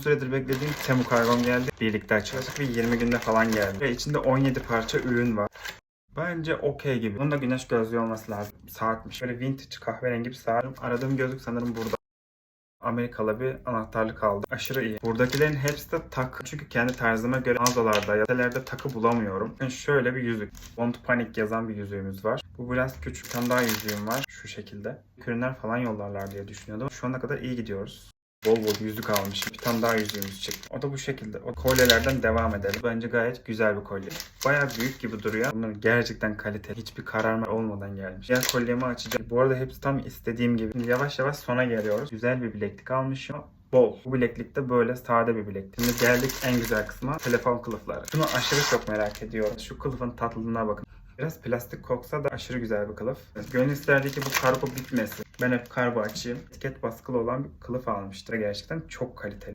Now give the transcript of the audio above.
süredir beklediğim Temu kargom geldi. Birlikte açılacak ve 20 günde falan geldi. Ve içinde 17 parça ürün var. Bence okey gibi. Bunun da güneş gözlüğü olması lazım. Saatmiş. Böyle vintage kahverengi bir saat. Aradığım gözlük sanırım burada. Amerikalı bir anahtarlık aldım. Aşırı iyi. Buradakilerin hepsi de takı. Çünkü kendi tarzıma göre mağazalarda ya da takı bulamıyorum. Yani şöyle bir yüzük. Bond Panic yazan bir yüzüğümüz var. Bu biraz küçük. Bir daha yüzüğüm var. Şu şekilde. Ürünler falan yollarlar diye düşünüyordum. Şu ana kadar iyi gidiyoruz. Bol bol yüzük almışım. Bir tane daha yüzüğümüz çıktı. O da bu şekilde. O kolyelerden devam edelim. Bence gayet güzel bir kolye. Bayağı büyük gibi duruyor. Bunlar gerçekten kaliteli. Hiçbir kararma olmadan gelmiş. Diğer kolyemi açacağım. Bu arada hepsi tam istediğim gibi. Şimdi yavaş yavaş sona geliyoruz. Güzel bir bileklik almışım. Bol. Bu bileklik de böyle sade bir bileklik. Şimdi geldik en güzel kısma. Telefon kılıfları. Şunu aşırı çok merak ediyorum. Şu kılıfın tatlılığına bakın. Biraz plastik koksa da aşırı güzel bir kılıf. Gönül isterdi ki bu kargo bitmesin. Ben hep kargo açayım. Etiket baskılı olan bir kılıf almıştır. Gerçekten çok kaliteli.